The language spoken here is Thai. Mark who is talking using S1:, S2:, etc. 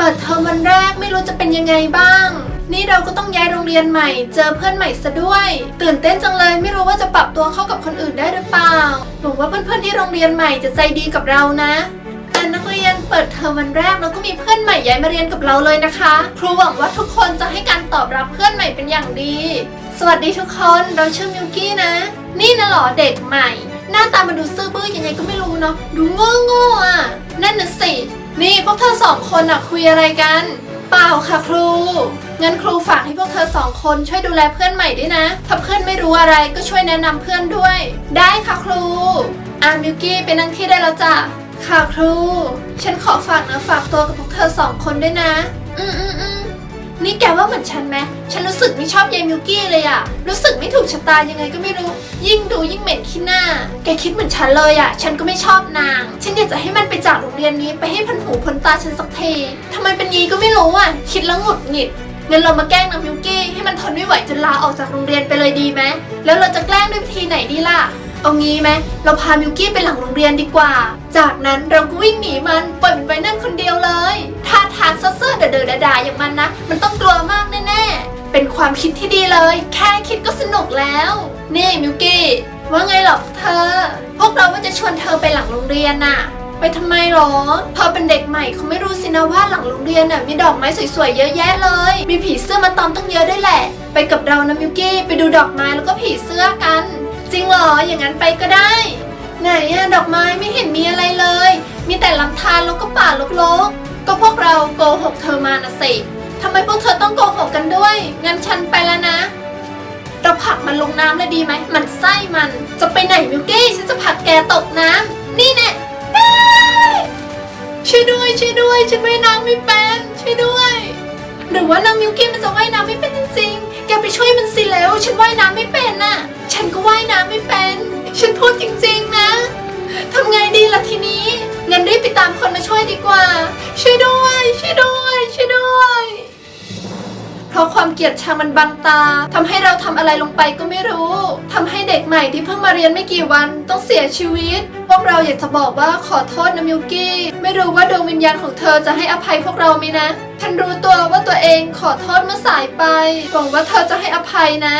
S1: เปิดเทอมวันแรกไม่รู้จะเป็นยังไงบ้าง นี่เราก็ต้องย้ายโรงเรียนใหม่ เจอเพื่อนใหม่ซะด้วย ตื่นเต้นจังเลยไม่รู้ว่าจะปรับตัวเข้ากับคนอื่นได้หรือเปล่าหวังว่าเพื่อนๆที่โรงเรียนใหม่จะใจดีกับเรานะแต่นักเรียนเปิดเทอมวันแรกเราก็มีเพื่อนใหม่ย้ายมาเรียนกับเราเลยนะคะ ครูหวังว่าทุกคนจะให้การตอบรับเพื่อนใหม่เป็นอย่างดี สวัสดีทุกคนเราชื่อมิวกี้นะ นี่นะเหรอเด็กใหม่ หน้าตามันดูซื่อบื้อยังไงก็ไม่รู้เนาะดูโง่โง่อะนั่นน่ะสิ นี่พวกเธอสองคนอะคุยอะไรกัน เปล่าค่ะครู งั้นครูฝากให้พวกเธอสองคนช่วยดูแลเพื่อนใหม่ด้วยนะ ถ้าเพื่อนไม่รู้อะไรก็ช่วยแนะนำเพื่อนด้วย ได้ค่ะครูอามิวกี้ไปนั่งที่ได้แล้วจ้ะ ค่ะครู ฉันขอฝากเนื้อฝากตัวกับพวกเธอสองคนด้วยนะ อืมอืมอืม นี่แกว่าเหมือนฉันไหมฉันรู้สึกไม่ชอบยายมิวกี้เลยอะรู้สึกไม่ถูกชะตายังไงก็ไม่รู้ ยิ่งดูยิ่งเหม็นขี้หน้า แกคิดเหมือนฉันเลยอะฉันก็ไม่ชอบนาง ฉันอยากจะให้มันไปจากโรงเรียนนี้ไปให้พันหูพันตาฉันสักทีทำไมเป็นงี้ก็ไม่รู้อะคิดแล้วหงุดหงิดงั้นเรามาแกล้งนางมิวกี้ให้มันทนไม่ไหวจนลาออกจากโรงเรียนไปเลยดีไหมแล้วเราจะแกล้งด้วยวิธีไหนดีล่ะเอางี้ไหมเราพามิวกี้ไปหลังโรงเรียนดีกว่า จากนั้นเราก็วิ่งหนีมันปล่อยมันไว้นั่นคนเดียวเลยท่าทางเซ่อๆเดอๆดาอย่างมันนะ มันต้องกลัวมากแน่ๆ เป็นความคิดที่ดีเลย แค่คิดก็สนุกแล้ว นี่มิวกี้ ว่าไงหรอพวกเธอ พวกเราว่าจะชวนเธอไปหลังโรงเรียนน่ะ ไปทำไมหรอเธอเป็นเด็กใหม่เขาไม่รู้สินะว่าหลังโรงเรียนน่ะมีดอกไม้สวยๆเยอะแยะเลย มีผีเสื้อมาตอมตั้งเยอะด้วยแหละ ไปกับเรานะมิวกี้ ไปดูดอกไม้แล้วก็ผีเสื้อกัน จริงเหรอ อย่างนั้นไปก็ได้ ไหนอะดอกไม้ไม่เห็นมีอะไรเลย มีแต่ลำธารแล้วก็ป่ารกๆ ก็พวกเราโกหกเธอมานะสิทำไมพวกเธอต้องโกหกกันด้วย งั้นฉันไปแล้วนะ เราผลักมันลงน้ำเลยดีไหม มันไส้มัน จะไปไหนมิวกี้ ฉันจะผลักแกตกน้ำ นี่แน่ช่วยด้วยช่วยด้วยฉันว่ายน้ำไม่เป็นช่วยด้วย หรือว่านางมิวกี้มันจะว่ายน้ำไม่เป็นจริงๆ แกไปช่วยมันสิแล้วฉันว่ายน้ำไม่เป็นน่ะ ฉันก็ว่ายน้ำไม่เป็น ฉันพูดจริงๆนะทำไงดีล่ะทีนี้งั้นรีบไปตามคนมาช่วยดีกว่า ช่วยด้วยช่วยด้วยช่วยด้วย เพราะความเกลียดชังมันบังตาทำให้เราทำอะไรลงไปก็ไม่รู้ทำให้เด็กใหม่ที่เพิ่งมาเรียนไม่กี่วันต้องเสียชีวิต พวกเราอยากจะบอกว่าขอโทษนะมิวกี้ ไม่รู้ว่าดวงวิญญาณของเธอจะให้อภัยพวกเราไหมนะ ฉันรู้ตัวว่าตัวเองขอโทษเมื่อสายไปหวังว่าเธอจะให้อภัยนะ